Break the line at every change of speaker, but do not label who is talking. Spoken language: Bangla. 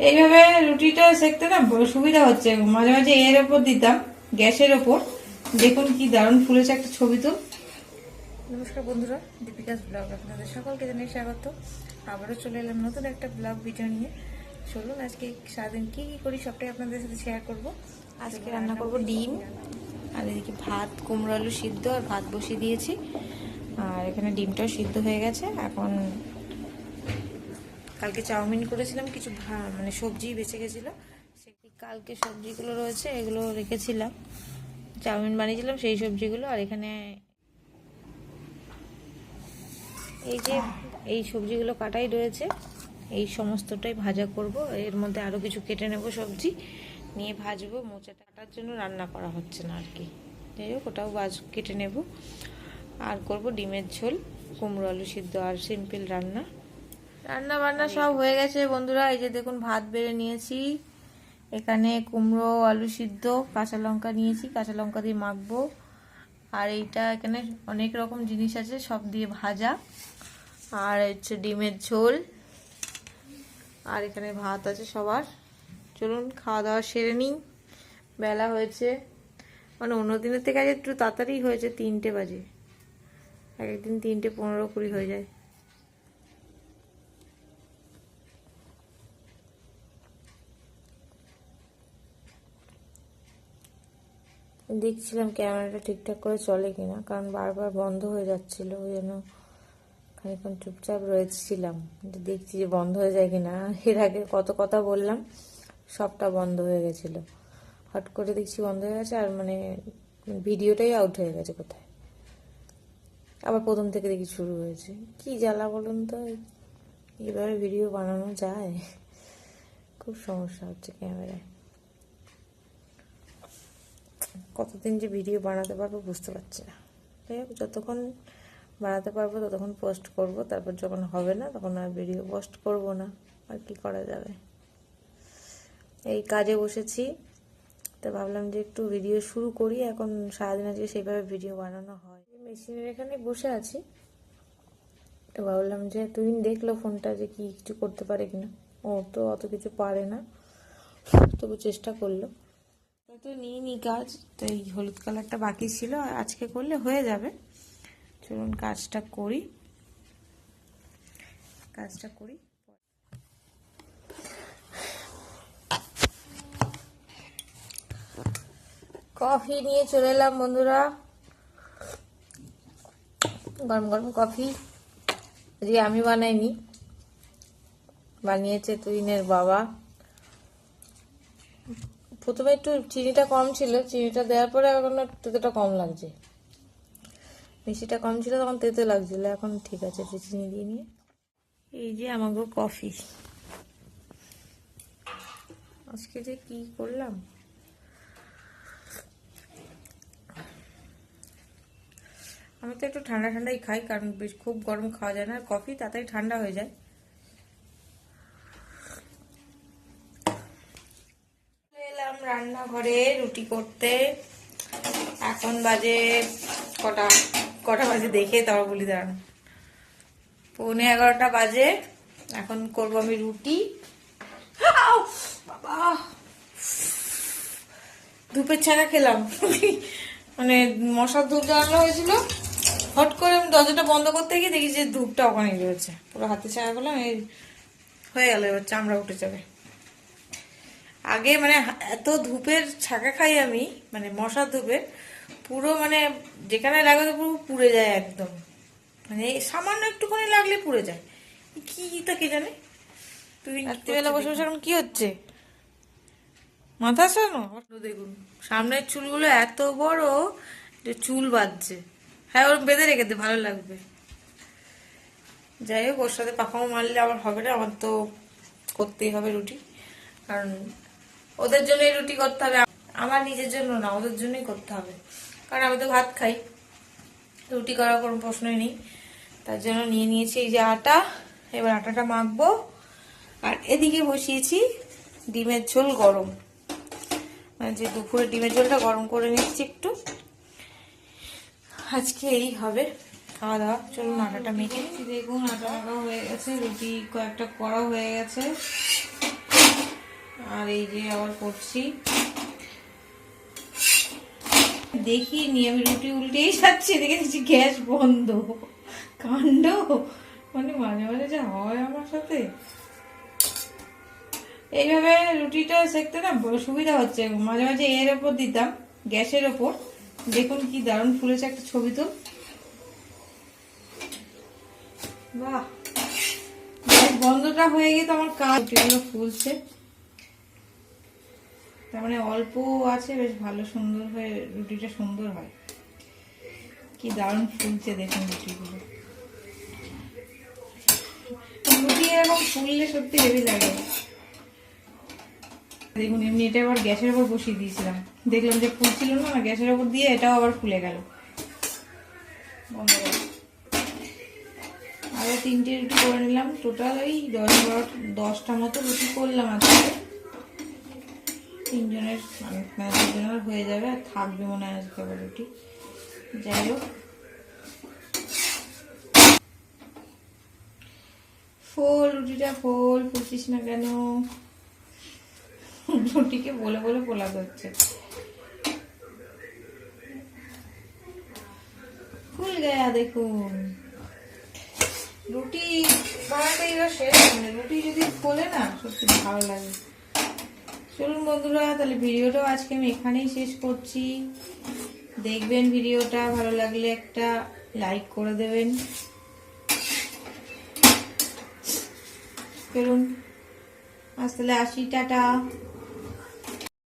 এইভাবে রুটিটা সেকতে না সুবিধা হচ্ছে। মাঝে মাঝে এর ওপর দিতাম গ্যাসের ওপর। দেখুন কি দারুণ ফুলেছে একটা ছবি তো। নমস্কার বন্ধুরা দীপিকাস ব্লগ আপনাদের সকলকে জানাই স্বাগত। আবারও চলে এলাম নতুন একটা ব্লগ ভিডিও নিয়ে। চলুন আজকে সারাদিন কি কি করি সবটাই আপনাদের সাথে শেয়ার করব। আজকে রান্না করব ডিম আর এদিকে ভাত কুমড়ো আলু সিদ্ধ আর ভাত বসিয়ে দিয়েছি। আর এখানে ডিমটাও সিদ্ধ হয়ে গেছে। এখন কালকে চাউমিন করেছিলাম, কিছু মানে সবজি বেঁচে গেছিল। সে কালকে সবজিগুলো রয়েছে, এগুলো রেখেছিলাম। চাউমিন বানিয়েছিলাম, সেই সবজিগুলো, আর এখানে এই যে এই সবজিগুলো কাটাই রয়েছে, এই সমস্তটাই ভাজা করব। এর মধ্যে আরও কিছু কেটে নেব সবজি, নিয়ে ভাজবো, মোচাটা কাটার জন্য রান্না করা হচ্ছে না আর কি। যাই হোক, ওটাও বাজ, কেটে নেব। আর করব ডিমের ঝোল, কুমড়ো আলু সিদ্ধ আর সিম্পল রান্না। রান্না বান্না সব হয়ে গেছে বন্ধুরা, এই যে দেখুন ভাত বেড়ে নিয়েছি। এখানে কুমড়ো, আলু সিদ্ধ, কাঁচা লঙ্কা নিয়েছি, কাঁচা লঙ্কা দিয়ে মাখবো। আর এইটা এখানে অনেক রকম জিনিস আছে, সব দিয়ে ভাজা। আর হচ্ছে ডিমের ঝোল। আর এখানে ভাত আছে সবার। চলুন খাওয়া দাওয়া সেরে নিই। বেলা হয়েছে। মানে অন্য দিনের থেকে আজ একটু তাড়াতাড়ি হয়েছে, তিনটে বাজে। এক একদিন তিনটে পনেরো কুড়ি হয়ে যায়। দেখছিলাম ক্যামেরাটা ঠিকঠাক করে চলে কিনা, কারণ বারবার বন্ধ হয়ে যাচ্ছিল, ওই জন্য খানিক্ষণ চুপচাপ রয়েছিলাম। দেখছি যে বন্ধ হয়ে যায় কিনা, এর আগে কত কথা বললাম, সবটা বন্ধ হয়ে গেছিল। হট করে দেখছি বন্ধ হয়ে গেছে, আর মানে ভিডিওটাই আউট হয়ে গেছে কোথায়। আবার প্রথম থেকে দেখি শুরু হয়েছে। কি জ্বালা বলুন তো এবারে ভিডিও বানানো যায়? খুব সমস্যা হচ্ছে ক্যামেরায়। কতদিন যে ভিডিও বানাতে পারব বুঝতে পারছি না। যাই হোক, যতক্ষণ বানাতে পারব ততক্ষণ পোস্ট করব, তারপর যখন হবে না তখন আর ভিডিও পোস্ট করব না, আর কি করা যাবে। এই কাজে বসেছি, তো ভাবলাম যে একটু ভিডিও শুরু করি, এখন সারাদিন আজকে সেইভাবে ভিডিও বানানো হয়। মেশিনের এখানে বসে আছি, তো ভাবলাম যে তুই দেখল ফোনটা যে কি কিছু করতে পারে কিনা, ও তো অত কিছু পারে না, তবু চেষ্টা করল। তো নিয়ে নি কাজ তো এই হলুদ কালারটা বাকি ছিল আজকে করলে হয়ে যাবে। চলুন কাজটা করি। কাজটা করি। কফি নিয়ে চলে এলাম বন্ধুরা। গরম গরম কফি। যে আমি বানাইনি। বানিয়েছে তুইনের বাবা। প্রথমে একটু চিনিটা কম ছিল, চিনিটা দেওয়ার পরে এখন তেতোটা কম লাগছে। মিষ্টিটা কম ছিল তখন তেতো লাগছিল, এখন ঠিক আছে, একটু চিনি দিয়ে নিয়ে। এই যে আমাকে কফি। আজকে যে কি করলাম? আমি তো একটু ঠান্ডা ঠান্ডাই খাই, কারণ বেশ খুব গরম খাওয়া যায় না, আর কফি তাড়াতাড়ি ঠান্ডা হয়ে যায় এলাম রান্নাঘরে রুটি করতে। এখন বাজে কটা? কটা বাজে? দেখে তারপর বলি, দাঁড়ান। পৌনে এগারোটা বাজে। এখন করব আমি রুটি! বাবা! ধূপের ছানা খেলাম। মানে মশার ধূপ জ্বালানো হয়েছিল। হট করে আমি দরজাটা বন্ধ করতে গিয়ে দেখি যে ধূপটা ওখানে রয়েছে। পুরো হাতে ছায়া করলাম, এই হয়ে গেল, এবার চামড়া উঠে যাবে। আগে মানে এত ধূপের ছাকা খাই আমি মানে মশার ধূপের পুরো মানে যেখানে লাগাতে পুরো পুড়ে যায় একদম। মানে সামান্য একটুখানি লাগলে পুড়ে যায়। কি তা কে জানে? তুই রাত্রিবেলা বসে বসে এখন কি হচ্ছে? মাথা সানো দেখুন সামনের চুলগুলো এত বড় যে চুল বাঁধছে। হ্যাঁ ওর বেঁধে রেখে দে ভালো লাগবে। যাই হোক ওর সাথে পাখাও মারলে আবার হবে না আমার তো করতেই হবে রুটি। কারণ ওদের জন্যই রুটি করতে হবে, আমার নিজের জন্য না, ওদের জন্যই করতে হবে। কারণ আমি তো ভাত খাই, রুটি করার কোনো প্রশ্নই নেই। তার জন্য নিয়ে নিয়েছি এই যে আটা, এবার আটাটা মাখবো। আর এদিকে বসিয়েছি ডিমের ঝোল গরম। মানে যে দুপুরে ডিমের ঝোলটা গরম করে নিচ্ছি একটু। আজকে এই হবে খাওয়া দাওয়া চলুন আটাটা মেখে। দেখুন, আটা হয়ে গেছে, রুটি কয়েকটা করা হয়ে গেছে। আর এই যে আবার করছি। দেখি নিয়ে আমি রুটি উল্টেই যাচ্ছি দেখে গ্যাস বন্ধ। কাণ্ড? মানে মাঝে মাঝে যা হয় আমার সাথে। এইভাবে রুটিটা সেকতে না সুবিধা হচ্ছে। মাঝে মাঝে এর ওপর দিতাম, গ্যাসের ওপর। দেখুন কি দারুণ ফুলেছে একটা ছবি তো। বাহ! বন্ধটা হয়ে গিয়ে তো আমার কাজ। ফুলছে। তার মানে অল্প আছে, বেশ ভালো, সুন্দর হয়ে রুটিটা সুন্দর হয়। কি দারুণ ফুলছে দেখুন রুটিগুলো। রুটি এরকম ফুললে সত্যি হেভি লাগে। দেখুন, এমনি এটা আবার গ্যাসের উপর বসিয়ে দিয়েছিলাম। দেখলাম যে ফুলছিল না গ্যাসের উপর দিয়ে এটাও আবার ফুলে গেল। বন্ধ আরও তিনটে রুটি করে নিলাম। টোটাল ওই দশ বারো, দশটা মতো রুটি করলাম আজকে। তিনজনের দুজনের হয়ে যাবে, আর থাকবে মনে হয় আজকে আবার রুটি। যাই হোক। ফোল, রুটিটা ফোল ফুলছিস না কেন? রুটিকে বলে বলে পোলা করছে ফুল গয়া দেখুন। রুটি বানাতে এবার শেষ মানে রুটি যদি ফোলে না, সত্যি ভালো লাগে। চলুন বন্ধুরা, তাহলে ভিডিওটাও আজকে আমি এখানেই শেষ করছি। দেখবেন ভিডিওটা, ভালো লাগলে একটা লাইক করে দেবেন। চলুন, আজ তাহলে আসি, টাটা।